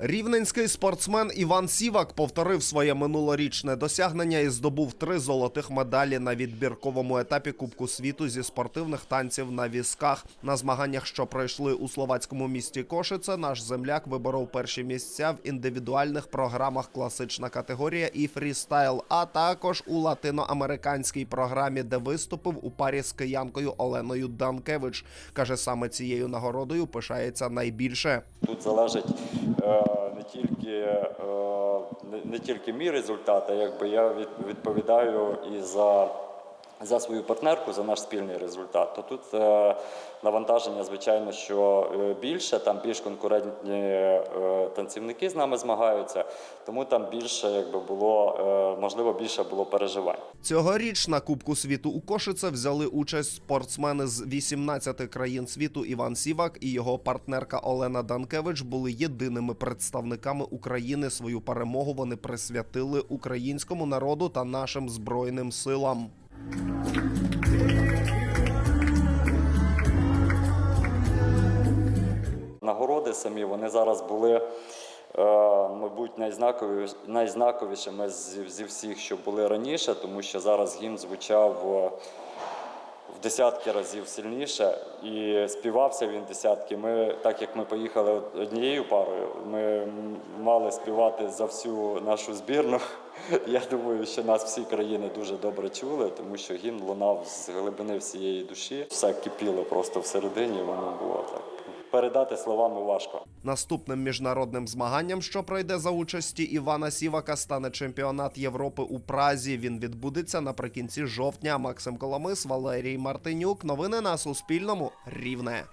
Рівненський спортсмен Іван Сівак повторив своє минулорічне досягнення і здобув три золотих медалі на відбірковому етапі Кубку світу зі спортивних танців на візках. На змаганнях, що пройшли у словацькому місті Кошице, наш земляк виборов перші місця в індивідуальних програмах класична категорія і фрістайл, а також у латиноамериканській програмі, де виступив у парі з киянкою Оленою Данкевич. каже, саме цією нагородою пишається найбільше. Тут залежить е, тільки е, не, не тільки мій результат, а якби я відповідаю і за, за свою партнерку, за наш спільний результат. То тут е, навантаження, звичайно, що е, більше, там більш конкурентні е, танцівники з нами змагаються, тому там більше якби було можливо більше було переживань. Цьогоріч на Кубку світу у Кошице взяли участь спортсмени з 18 країн світу. Іван Сівак і його партнерка Олена Данкевич були єдиними представниками України. Свою перемогу вони присвятили українському народу та нашим збройним силам. Нагороди самі вони зараз були, е, мабуть, найзнакові, найзнаковішими зі всіх, що були раніше, тому що зараз гімн звучав е, в десятки разів сильніше і співався він десятки. Ми, так як ми поїхали однією парою, ми мали співати за всю нашу збірну. Я думаю, що нас всі країни дуже добре чули, тому що гімн лунав з глибини всієї душі. Все кипіло просто всередині, воно було так. Передати словами важко. Наступним міжнародним змаганням, що пройде за участі Івана Сівака, стане чемпіонат Європи у Празі. Він відбудеться наприкінці жовтня. Максим Коломис, Валерій Мартинюк. Новини на Суспільному. Рівне.